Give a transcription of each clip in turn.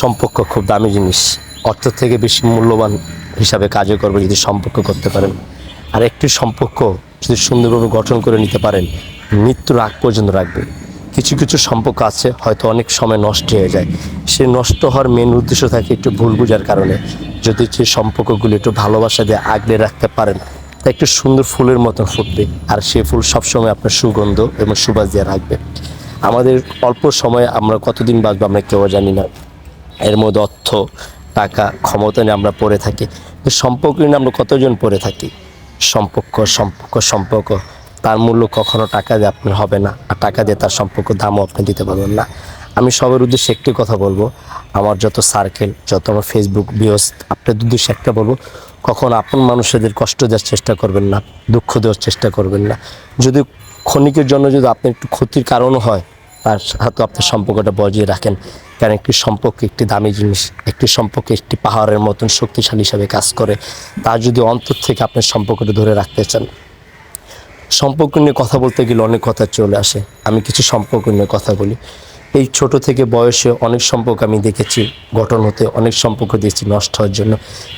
সম্পর্ক খুব দামি জিনিস। অর্থ থেকে বেশি মূল্যবান হিসাবে কাজে করবে যদি সম্পর্ক করতে পারেন। আর একটি সম্পর্ক যদি সুন্দরভাবে গঠন করে নিতে পারেন, মৃত্যুর আগ পর্যন্ত রাখবে কিছু কিছু সম্পর্ক আছে, হয়তো অনেক সময় নষ্ট হয়ে যায়। সে নষ্ট হওয়ার মেন উদ্দেশ্য থাকে একটু ভুল বোঝার কারণে। যদি সেই সম্পর্কগুলো একটু ভালোবাসা দিয়ে আগলে রাখতে পারেন, তা একটু সুন্দর ফুলের মতন ফুটবে। আর সে ফুল সবসময় আপনার সুগন্ধ এবং সুবাস দিয়ে রাখবে। আমাদের অল্প সময়ে আমরা কতদিন বাঁচবো আমরা কেউ জানি না। এর মধ্যে অর্থ, টাকা, ক্ষমতা নিয়ে আমরা পড়ে থাকি। সম্পর্ক নিয়ে আমরা কতজন পড়ে থাকি? সম্পর্ক সম্পর্ক সম্পর্ক। তার মূল্য কখনো টাকা দিয়ে আপনার হবে না। আর টাকা দিয়ে তার সম্পর্ক দামও আপনি দিতে পারবেন না। আমি সবার উদ্দেশ্যে একটি কথা বলব। আমার যত সার্কেল যত আমার ফেসবুক বিয়স আপনার উদ্দেশ্যে একটা বলব, কখনো আপন মানুষদের কষ্ট দেওয়ার চেষ্টা করবেন না, দুঃখ দেওয়ার চেষ্টা করবেন না। যদি ক্ষণিকের জন্য যদি আপনার একটু ক্ষতির কারণও হয় তার সাথে আপনার সম্পর্কটা বজিয়ে রাখেন। কারণ একটি সম্পর্ক একটি দামি জিনিস, একটি সম্পর্ক একটি পাহাড়ের মতন শক্তিশালী হিসাবে কাজ করে। তার যদি অন্তর থেকে আপনার সম্পর্কটা ধরে রাখতে চান। সম্পর্ক নিয়ে কথা বলতে গেলে অনেক কথা চলে আসে। আমি কিছু সম্পর্ক নিয়ে কথা বলি। এই ছোট থেকে বয়সে অনেক সম্পর্ক আমি দেখেছি, গঠন হতে অনেক সম্পর্ক দেখছি নষ্ট হওয়ার জন্য।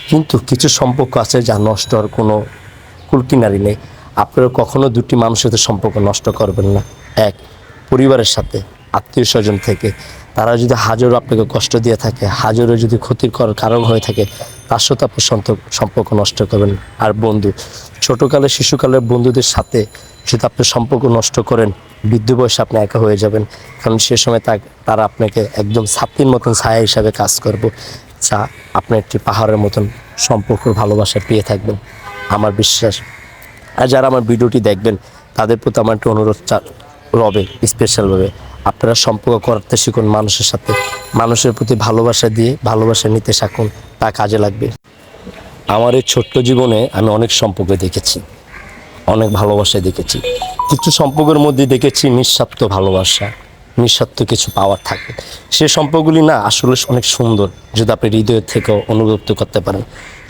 কিন্তু কিছু সম্পর্ক আছে যা নষ্ট হওয়ার কোনো কুলকিনারি নেই। আপনারা কখনো দুটি মানুষের সাথে সম্পর্ক নষ্ট করবেন না। এক পরিবারের সাথে, আত্মীয় স্বজন থেকে। তারা যদি হাজারো আপনাকে কষ্ট দিয়ে থাকে, হাজারো যদি ক্ষতির কর- কারণ হয়ে থাকে, তার সাথে আপনি সম্পর্ক নষ্ট করবেন। আর বন্ধু, ছোটোকালে, শিশুকালের বন্ধুদের সাথে যদি আপনি সম্পর্ক নষ্ট করেন, বৃদ্ধ বয়সে আপনি একা হয়ে যাবেন। কারণ সে সময় তা- তারা আপনাকে একদম ছাত্রীর মতন ছায়া হিসাবে কাজ করব। যা আপনি একটি পাহাড়ের মতন সম্পর্ক, ভালোবাসা পেয়ে থাকবেন। আমার বিশ্বাস, আর যারা আমার ভিডিওটি দেখবেন, তাদের প্রতি আমার একটু অনুরোধ রবে স্পেশালভাবে আপনারা সম্পর্ক করতে শিখুন মানুষের সাথে। মানুষের প্রতি ভালোবাসা দিয়ে ভালোবাসা নিতে শিখুন, তা কাজে লাগবে। আমার এই ছোট্ট জীবনে আমি অনেক সম্পর্ক দেখেছি, অনেক ভালোবাসা দেখেছি। কিছু সম্পর্কের মধ্যে দেখেছি নিঃস্বার্থ ভালোবাসা, নিঃস্বার্থ কিছু পাওয়ার থাকে। সে সম্পর্কগুলি না আসলে অনেক সুন্দর, যদি আপনি হৃদয়ের থেকে অনুভূত করতে পারেন।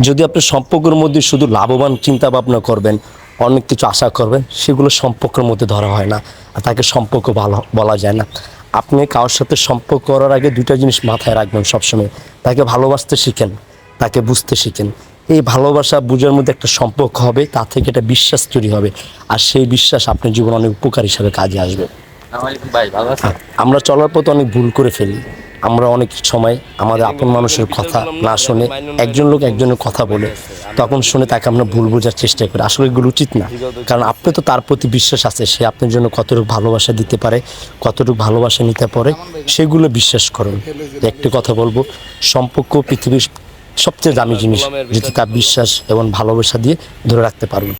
যদি আপনি সম্পর্কের মধ্যে শুধু লাভবান চিন্তা ভাবনা করবেন অনেক কিছু আশা করবেন সেগুলো সম্পর্কের মধ্যে ধরা হয় না আর তাকে সম্পর্ক ভালো বলা যায় না। আপনি কারোর সাথে সম্পর্ক করার আগে দুটা জিনিস মাথায় রাখবেন সবসময়। তাকে ভালোবাসতে শিখেন তাকে বুঝতে শিখেন। এই ভালোবাসা বুঝার মধ্যে একটা সম্পর্ক হবে তা থেকে একটা বিশ্বাস তৈরি হবে। আর সেই বিশ্বাস আপনার জীবনে অনেক উপকার হিসাবে কাজে আসবে। ভাই ভালো আমরা চলার পথে অনেক ভুল করে ফেলি। আমরা অনেক সময় আমাদের আপন মানুষের কথা না শুনে একজন লোক একজনের কথা বলে, তখন শুনে তাকে আমরা ভুল বোঝার চেষ্টা করি। আসলে এগুলো উচিত না। কারণ আপনি তো তার প্রতি বিশ্বাস আছে, সে আপনার জন্য কতটুকু ভালোবাসা দিতে পারে, কতটুকু ভালোবাসা নিতে পারে, সেগুলো বিশ্বাস করুন। একটি কথা বলব, সম্পর্ক পৃথিবীর সবচেয়ে দামি জিনিস যদি তার বিশ্বাস এবং ভালোবাসা দিয়ে ধরে রাখতে পারবেন।